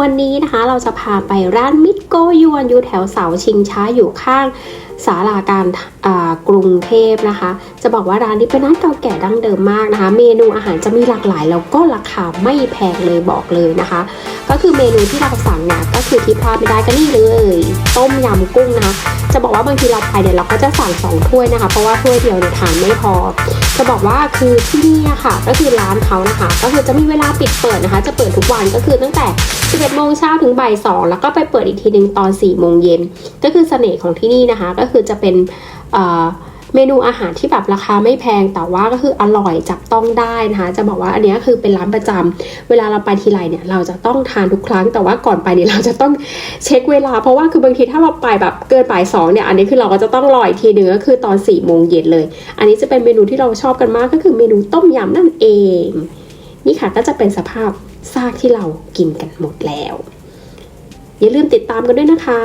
วันนี้นะคะเราจะพาไปร้านมิตโกยวนอยู่แถวเสาชิงช้าอยู่ข้างศาลาการอ่ากรุงเทพนะคะ จะบอกว่าร้านนี้เป็นร้านเก่าแก่ดั้งเดิมมากนะคะ เมนูอาหารจะมีหลากหลายแล้วก็ราคาไม่แพงเลยบอกเลยนะคะ ก็คือเมนูที่เราสั่งเนี่ยก็คือที่พลาดไม่ได้ก็นี่เลย ต้มยำกุ้งนะคะ จะบอกว่าบางทีเราไปเนี่ยเราก็จะสั่งสองถ้วยนะคะ เพราะว่าถ้วยเดียวเนี่ยทานไม่พอ จะบอกว่าคือที่นี่ค่ะ ก็คือร้านเขานะคะ ก็คือจะมีเวลาปิดเปิดนะคะ จะเปิดทุกวันก็คือตั้งแต่ 11โมงเช้าถึงบ่าย2แล้วก็ไปเปิดอีกทีหนึ่งตอน4โมงเย็นก็คือเสน่ห์ของที่นี่นะคะ ก็คือจะเป็นเอ่อ เมนูอาหารที่แบบราคาไม่แพงแต่ว่าก็คืออร่อยจับต้องได้นะคะ จะบอกว่าอันนี้คือเป็นร้านประจำเวลาเราไปทีไรเนี่ยเราจะต้องทานทุกครั้ง แต่ว่าก่อนไปเนี่ยเราจะต้องเช็คเวลา เพราะว่าคือบางทีถ้าเราไปแบบเกินบ่ายสองเนี่ยอันนี้คือเราก็จะต้องรออีกทีหนึ่งก็คือตอน4ี่โมงเย็นเลย อันนี้จะเป็นเมนูที่เราชอบกันมากก็คือเมนูต้มยำนั่นเอง นี่ค่ะก็จะเป็นสภาพซากที่เรากินกันหมดแล้ว อย่าลืมติดตามกันด้วยนะคะ